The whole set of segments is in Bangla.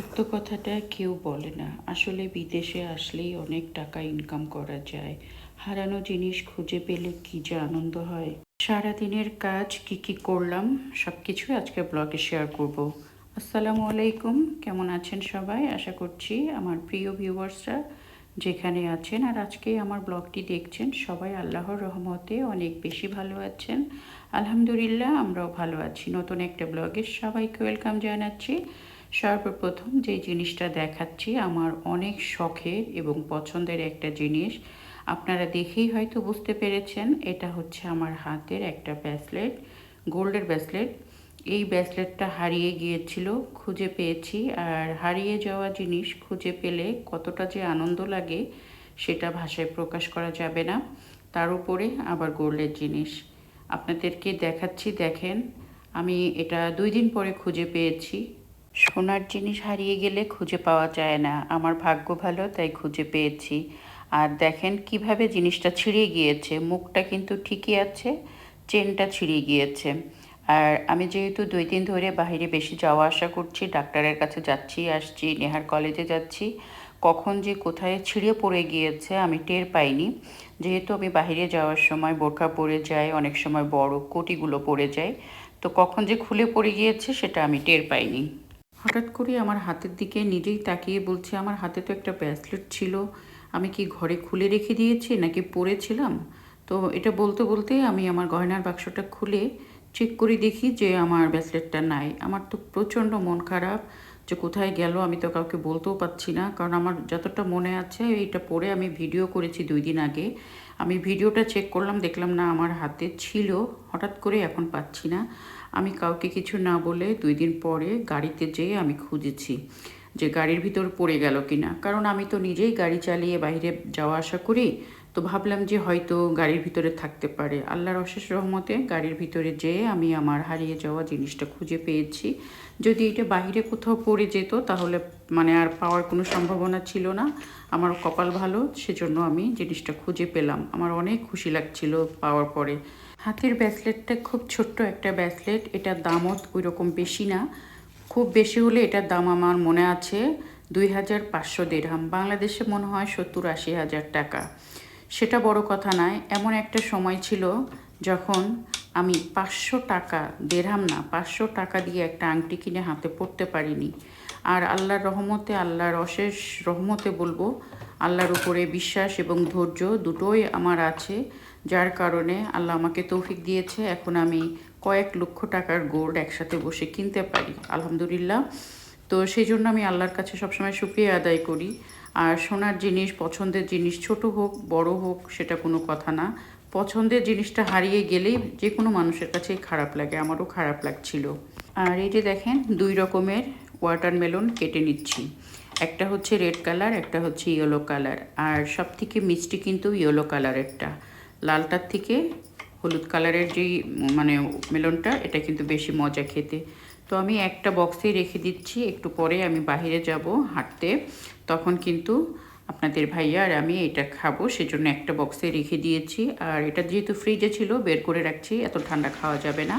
সত্য কথাটা কেউ বলে না। আসলে বিদেশে আসলেই অনেক টাকা ইনকাম করা যায়। হারানো জিনিস খুঁজে পেলে কি যে আনন্দ হয়? সারাদিনের কাজ, কি কি করলাম সব কিছু আজকে ব্লগে শেয়ার করব। আসসালামু আলাইকুম, কেমন আছেন সবাই? আশা করছি আমার প্রিয় ভিউয়ার্সরা যেখানে আছেন আর আজকে আমার ব্লগটি দেখছেন সবাই আল্লাহর রহমতে অনেক বেশি ভালো আছেন। আলহামদুলিল্লাহ, আমরাও ভালো আছি। নতুন একটা ব্লগে সবাইকে ওয়েলকাম জানাচ্ছি। সর্বপ্রথম যে জিনিসটা দেখাচ্ছি আমার অনেক শখের এবং পছন্দের একটা জিনিস। আপনারা দেখেই হয়তো বুঝতে পেরেছেন, এটা হচ্ছে আমার হাতের একটা ব্যাসলেট, গোল্ডের ব্যাসলেট। এই ব্যাসলেটটা হারিয়ে গিয়েছিল, খুঁজে পেয়েছি। আর হারিয়ে যাওয়া জিনিস খুঁজে পেলে কতটা যে আনন্দ লাগে, সেটা ভাষায় প্রকাশ করা যাবে না। তার উপরে আবার গোল্ডের জিনিস। আপনাদেরকে দেখাচ্ছি, দেখেন। আমি এটা দুই দিন পরে খুঁজে পেয়েছি। সোনার জিনিস হারিয়ে গেলে খুঁজে পাওয়া যায় না। আমার ভাগ্য ভালো, তাই খুঁজে পেয়েছি। আর দেখেন কীভাবে জিনিসটা ছিঁড়ে গিয়েছে। মুখটা কিন্তু ঠিকই আছে, চেনটা ছিঁড়ে গিয়েছে। আর আমি যেহেতু দুই দিন ধরে বাইরে বেশি যাওয়া আসা করছি, ডাক্তারের কাছে যাচ্ছি, আসছি, নেহার কলেজে যাচ্ছি, কখন যে কোথায় ছিঁড়ে পড়ে গিয়েছে আমি টের পাইনি। যেহেতু আমি বাইরে যাওয়ার সময় বোরখা পরে যাই, অনেক সময় বড় কোটিগুলো পরে যায় তো কখন যে খুলে পড়ে গিয়েছে সেটা আমি টের পাইনি। হঠাৎ করে আমার হাতের দিকে নিজেই তাকিয়ে বলছে, আমার হাতে তো একটা ব্রেসলেট ছিল, আমি কি ঘরে খুলে রেখে দিয়েছি নাকি পরেছিলাম তো এটা বলতে বলতে আমি আমার গয়নার বাক্সটা খুলে চেক করে দেখি যে আমার ব্রেসলেটটা নাই। আমার তো প্রচণ্ড মন খারাপ যে কোথায় গেল আমি তো কাউকে বলতেও পারছি না, কারণ আমার যতটা মনে আছে এইটা পরে আমি ভিডিও করেছি দুই দিন আগে। আমি ভিডিওটা চেক করলাম, দেখলাম না আমার হাতে ছিল, হঠাৎ করে এখন পাচ্ছি না। আমি কাউকে কিছু না বলে দুই দিন পরে গাড়িতে যেয়ে আমি খুঁজেছি যে গাড়ির ভিতর পড়ে গেল কিনা। কারণ আমি তো নিজেই গাড়ি চালিয়ে বাইরে যাওয়া আসা করি, তো ভাবলাম যে হয়তো গাড়ির ভিতরে থাকতে পারে। আল্লাহর অশেষ রহমতে গাড়ির ভিতরে যেয়ে আমি আমার হারিয়ে যাওয়া জিনিসটা খুঁজে পেয়েছি। যদি এটা বাইরে কোথাও পড়ে যেত, তাহলে মানে আর পাওয়ার কোনো সম্ভাবনা ছিল না। আমার কপাল ভালো, সেজন্য আমি জিনিসটা খুঁজে পেলাম। আমার অনেক খুশি লাগছিল পাওয়ার পরে। হাতের ব্যাসলেটটা খুব ছোট্ট একটা ব্যাসলেট, এটার দামও ওই রকম বেশি না। খুব বেশি হলে এটার দাম আমার মনে আছে দুই হাজার পাঁচশো দেড়হাম, বাংলাদেশে মনে হয় সত্তর আশি হাজার টাকা। সেটা বড় কথা নয়, এমন একটা সময় ছিল যখন আমি পাঁচশো টাকা দেড়হাম না, পাঁচশো টাকা দিয়ে একটা আংটি কিনে হাতে পড়তে পারিনি। আর আল্লাহর রহমতে, আল্লাহর অশেষ রহমতে বলব, আল্লাহর উপরে বিশ্বাস এবং ধৈর্য দুটোই আমার আছে। যার কারণে আল্লাহ আমাকে তৌফিক দিয়েছে, এখন আমি কয়েক লক্ষ টাকার গোল্ড একসাথে বসে কিনতে পারি, আলহামদুলিল্লাহ। তো সেই জন্য আমি আল্লাহর কাছে সবসময় সুক্রিয়া আদায় করি। আর সোনার জিনিস, পছন্দের জিনিস ছোট হোক, বড় হোক, সেটা কোনো কথা না। পছন্দের জিনিসটা হারিয়ে গেলেই যে কোনো মানুষের কাছেই খারাপ লাগে, আমারও খারাপ লাগছিল। আর এই যে দেখেন, দুই রকমের ওয়াটারমেলন কেটে নিচ্ছি। একটা হচ্ছে রেড কালার একটা হচ্ছে ইয়েলো কালার আর সব থেকে মিষ্টি কিন্তু ইয়েলো কালারেরটা লালটার থেকে হলুদ কালারের যেই মানে মেলনটা, এটা কিন্তু বেশি মজা খেতে। তো আমি একটা বক্সেই রেখে দিচ্ছি, একটু পরে আমি বাইরে যাব হাঁটতে। তখন কিন্তু আপনাদের ভাইয়া আর আমি এটা খাব, সেজন্য একটা বক্সে রেখে দিয়েছি। আর এটা যেহেতু ফ্রিজে ছিল, বের করে রাখছি, এত ঠান্ডা খাওয়া যাবে না।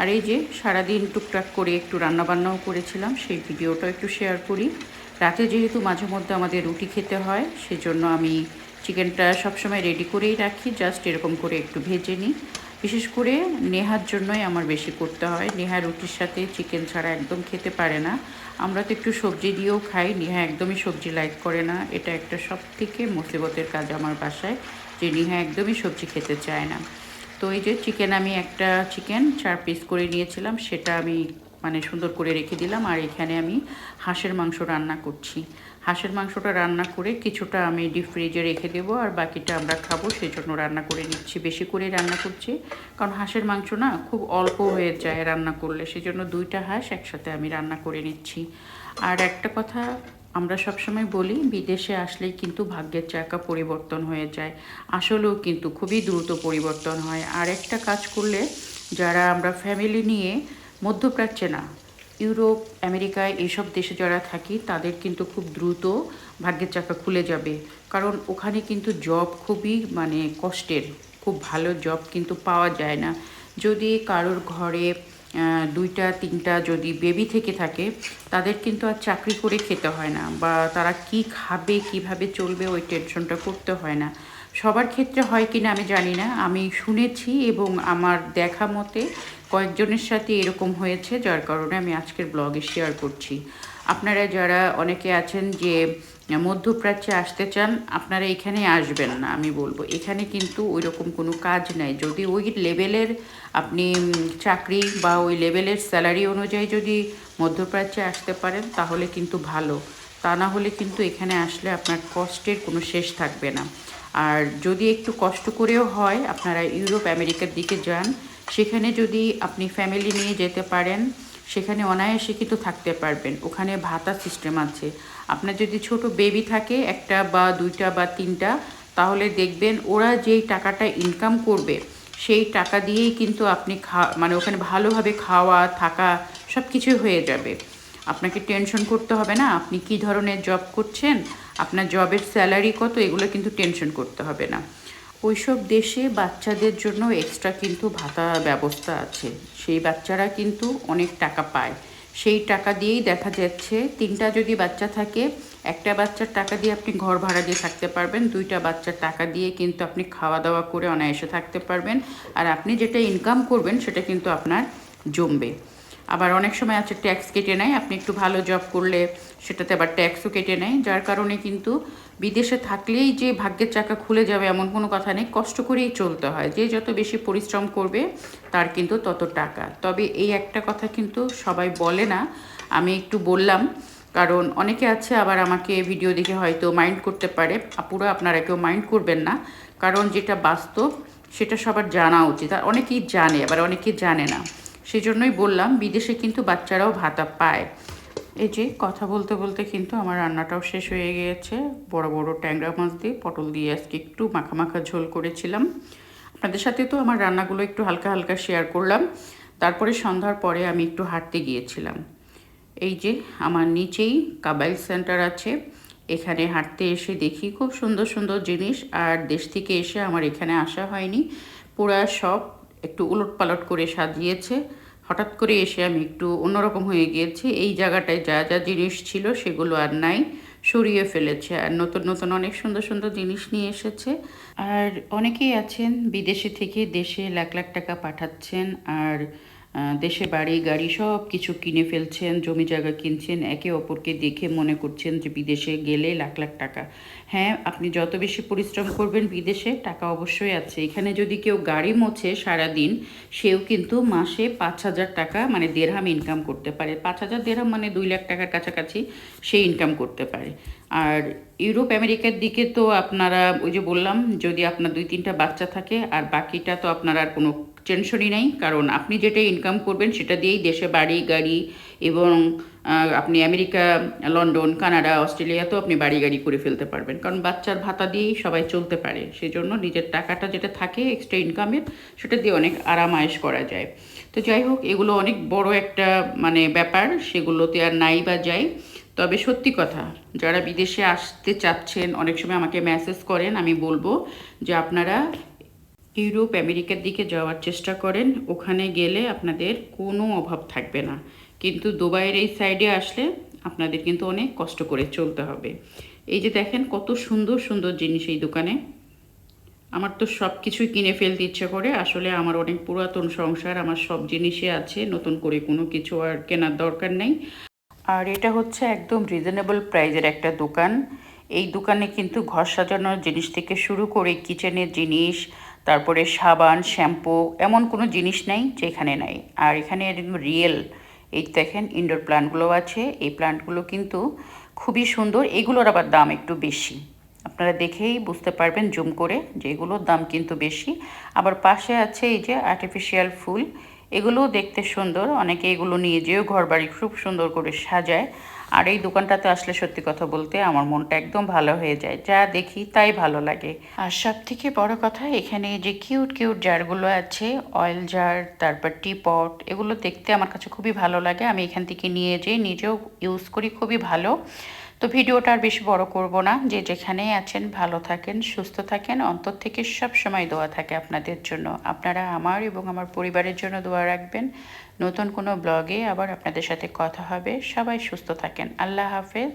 আর এই যে সারাদিন টুকটাক করে একটু রান্নাবান্নাও করেছিলাম, সেই ভিডিওটাও একটু শেয়ার করি। রাতে যেহেতু মাঝে মধ্যে আমাদের রুটি খেতে হয়, সেজন্য আমি চিকেনটা সবসময় রেডি করেই রাখি জাস্ট এরকম করে একটু ভেজে নিই। বিশেষ করে নেহার জন্যই আমার বেশি করতে হয়। নেহা রুটির সাথে চিকেন ছাড়া একদম খেতে পারে না। আমরা তো একটু সবজি দিয়েও খাই। নেহা একদমই সবজি লাইক করে না। এটা একটা সব থেকে মুসিবতের কাজ আমার বাসায়, যে নেহা একদমই সবজি খেতে চায় না। তো এই যে চিকেন আমি একটা চিকেন চার পিস করে নিয়েছিলাম, সেটা আমি মানে সুন্দর করে রেখে দিলাম। আর এখানে আমি হাঁসের মাংস রান্না করছি। হাঁসের মাংসটা রান্না করে কিছুটা আমি ডিপ ফ্রিজে রেখে দেবো আর বাকিটা আমরা খাব সেই জন্য রান্না করে নিচ্ছি, বেশি করে রান্না করছি। কারণ হাঁসের মাংস না খুব অল্প হয়ে যায় রান্না করলে সেই জন্য দুইটা হাঁস একসাথে আমি রান্না করে নিচ্ছি। আর একটা কথা আমরা সবসময় বলি, বিদেশে আসলেই কিন্তু ভাগ্যের চাকা পরিবর্তন হয়ে যায়। আসলেও কিন্তু খুবই দ্রুত পরিবর্তন হয়। আর একটা কাজ করলে যারা আমরা ফ্যামিলি নিয়ে মধ্যপ্রাচ্যে না ইউরোপ আমেরিকায় এইসব দেশে যারা থাকি, তাদের কিন্তু খুব দ্রুত ভাগ্যের চাকা খুলে যাবে। কারণ ওখানে কিন্তু জব খুবই মানে কষ্টের, খুব ভালো জব কিন্তু পাওয়া যায় না। যদি কারোর ঘরে দুইটা, তিনটা যদি বেবি থেকে থাকে, তাদের কিন্তু আর চাকরি করে খেতে হয় না বা তারা কি খাবে, কীভাবে চলবে, ওই টেনশনটা করতে হয় না। সবার ক্ষেত্রে হয় কি না আমি জানি না। আমি শুনেছি এবং আমার দেখা মতে কয়েকজনের সাথে এরকম হয়েছে, যার কারণে আমি আজকের ব্লগে শেয়ার করছি। আপনারা যারা অনেকে আছেন যে মধ্যপ্রাচ্যে আসতে চান, আপনারা এখানে আসবেন না, আমি বলব। এখানে কিন্তু ওই রকম কোনো কাজ নাই। যদি ওই লেভেলের আপনি চাকরি বা ওই লেভেলের স্যালারি অনুযায়ী যদি মধ্যপ্রাচ্যে আসতে পারেন, তাহলে কিন্তু ভালো। তা না হলে কিন্তু এখানে আসলে আপনার কষ্টের কোনো শেষ থাকবে না। আর যদি একটু কষ্ট করেও হয়, আপনারা ইউরোপ, আমেরিকার দিকে যান সেখানে যদি আপনি ফ্যামিলি নিয়ে যেতে পারেন, সেখানে অনায়াসে কিন্তু থাকতে পারবেন। ওখানে ভাতা সিস্টেম আছে। আপনার যদি ছোট বেবি থাকে, একটা বা দুইটা বা তিনটা, তাহলে দেখবেন ওরা যেই টাকাটা ইনকাম করবে, সেই টাকা দিয়েই কিন্তু আপনি খা মানে ওখানে ভালোভাবে খাওয়া, থাকা সব কিছুই হয়ে যাবে। আপনাকে টেনশন করতে হবে না। আপনি কি ধরনের জব করছেন, আপনার জবের স্যালারি কত, এগুলো কিন্তু টেনশন করতে হবে না। ওইসব দেশে বাচ্চাদের জন্য এক্সট্রা কিন্তু ভাতা ব্যবস্থা আছে। সেই বাচ্চারা কিন্তু অনেক টাকা পায়। সেই টাকা দিয়েই দেখা যাচ্ছে তিনটা যদি বাচ্চা থাকে, একটা বাচ্চার টাকা দিয়ে আপনি ঘর ভাড়া দিয়ে থাকতে পারবেন, দুইটা বাচ্চার টাকা দিয়ে কিন্তু আপনি খাওয়া দাওয়া করে অনায়াসে থাকতে পারবেন। আর আপনি যেটা ইনকাম করবেন, সেটা কিন্তু আপনার জমবে। আবার অনেক সময় আছে ট্যাক্স কেটে নেয়, আপনি একটু ভালো জব করলে সেটাতে আবার ট্যাক্সও কেটে নেয়। যার কারণে কিন্তু বিদেশে থাকলেই যে ভাগ্যের চাকা খুলে যাবে এমন কোনো কথা নেই, কষ্ট করেই চলতে হয়। যে যত বেশি পরিশ্রম করবে, তার কিন্তু তত টাকা। তবে এই একটা কথা কিন্তু সবাই বলে না, আমি একটু বললাম। কারণ অনেকে আছে আবার আমাকে ভিডিও দেখে হয়তো মাইন্ড করতে পারে। আপুরা, আপনারা কেউ মাইন্ড করবেন না। কারণ যেটা বাস্তব, সেটা সবার জানা উচিত। আর অনেকেই জানে, আবার অনেকেই জানে না। সেজন্যই বললাম, বিদেশে কিন্তু বাচ্চারাও ভাতা পায়। এই যে কথা বলতে বলতে কিন্তু আমার রান্নাটাও শেষ হয়ে গিয়েছে। বড় বড় ট্যাংরা মাছ দিয়ে পটল দিয়ে আজকে একটু মাখা মাখা ঝোল করেছিলাম। আপনাদের সাথে তো আমার রান্নাগুলো একটু হালকা হালকা শেয়ার করলাম। তারপরে সন্ধ্যার পরে আমি একটু হাঁটতে গিয়েছিলাম। এই যে আমার নিচেই কাবাইল সেন্টার আছে। এখানে হাঁটতে এসে দেখি খুব সুন্দর সুন্দর জিনিস আর দেশ থেকে এসে আমার এখানে আসা হয়নি। পুরা সব একটু উলট পালট করে সাজিয়েছে। হঠাৎ করে এসে আমি একটু অন্যরকম হয়ে গিয়েছি। এই জায়গাটায় যা যা জিনিস ছিল সেগুলো আর নাই, সরিয়ে ফেলেছে। আর নতুন নতুন অনেক সুন্দর সুন্দর জিনিস নিয়ে এসেছে। আর অনেকেই আছেন বিদেশে থেকে, দেশে লাখ লাখ টাকা পাঠাচ্ছেন। আর দেশে বাড়ি, গাড়ি সব কিছু কিনে ফেলছেন, জমি জায়গা কিনছেন, একে অপরকে দেখে মনে করছেন যে বিদেশে গেলে লাখ লাখ টাকা। হ্যাঁ আপনি যত বেশি পরিশ্রম করবেন বিদেশে, টাকা অবশ্যই আছে। এখানে যদি কেউ গাড়ি মোছে সারাদিন, সেও কিন্তু মাসে পাঁচ হাজার টাকা মানে দেড়হাম ইনকাম করতে পারে। পাঁচ হাজার দেড়হাম মানে দুই লাখ টাকার কাছাকাছি সে ইনকাম করতে পারে। আর ইউরোপ, আমেরিকার দিকে তো আপনারা, ওই যে বললাম, যদি আপনার দুই তিনটা বাচ্চা থাকে, আর বাকিটা তো আপনার আর কোনো টেনশনই নাই, কারণ আপনি যেটা ইনকাম করবেন সেটা দিয়েই দেশে বাড়ি, গাড়ি এবং আপনি আমেরিকা, লন্ডন, কানাডা, অস্ট্রেলিয়াতেও আপনি বাড়ি, গাড়ি করে ফেলতে পারবেন। কারণ বাচ্চার ভাতা দিয়েই সবাই চলতে পারে সেই জন্য নিজের টাকাটা যেটা থাকে এক্সট্রা ইনকামের সেটা দিয়ে অনেক আরাম আয়েশ করা যায়। তো যাই হোক, এগুলো অনেক বড় একটা মানে ব্যাপার, সেগুলোতে আর নাই বা যাই তবে সত্যি কথা, যারা বিদেশে আসতে চাচ্ছেন, অনেক সময় আমাকে মেসেজ করেন, আমি বলব যে আপনারা ইউরোপ, আমেরিকার দিকে যাওয়ার চেষ্টা করেন। ওখানে গেলে আপনাদের কোনো অভাব থাকবে না। কিন্তু দুবাইয়ের এই সাইডে আসলে আপনাদের কিন্তু অনেক কষ্ট করে চলতে হবে। এই যে দেখেন কত সুন্দর সুন্দর জিনিস এই দোকানে। আমার তো সব কিছুই কিনে ফেলতে ইচ্ছে করে। আসলে আমার অনেক পুরাতন সংসার, আমার সব জিনিসই আছে। নতুন করে কোনো কিছু আর কেনার দরকার নেই। আর এটা হচ্ছে একদম রিজনেবল প্রাইজের একটা দোকান। এই দোকানে কিন্তু ঘর সাজানোর জিনিস থেকে শুরু করে কিচেনের জিনিস তারপরে সাবান, শ্যাম্পু, এমন কোনো জিনিস নাই যেখানে নাই। আর এখানে একদম রিয়েল এই দেখেন ইনডোর প্ল্যান্টগুলো আছে, এই প্ল্যান্টগুলো কিন্তু খুবই সুন্দর। এগুলোর আবার দাম একটু বেশি। আপনারা দেখেই বুঝতে পারবেন, জুম করে যে এগুলোর দাম কিন্তু বেশি। আবার পাশে আছে এই যে আর্টিফিশিয়াল ফুল এগুলোও দেখতে সুন্দর। অনেকে এগুলো নিয়ে যেও ঘর বাড়ি খুব সুন্দর করে সাজায়। আর এই দোকানটাতে আসলে সত্যি কথা বলতে আমার মনটা একদম ভালো হয়ে যায়। যা দেখি তাই ভালো লাগে। আর সব থেকে বড় কথা, এখানে যে কিউট কিউট জারগুলো আছে, অয়েল জার, তারপর টি পট এগুলো দেখতে আমার কাছে খুবই ভালো লাগে। আমি এখান থেকে নিয়ে যেয়ে নিজেও ইউজ করি, খুবই ভালো। তো ভিডিওটা আর বেশি বড় করব না। যে যেখানেই আছেন, ভালো থাকেন, সুস্থ থাকেন, অন্তর থেকে সব সময় দোয়া থাকে আপনাদের জন্য। আপনারা আমার এবং আমার পরিবারের জন্য দোয়া রাখবেন। নতুন কোনো ব্লগে আবার আপনাদের সাথে কথা হবে। সবাই সুস্থ থাকেন। আল্লাহ হাফেজ।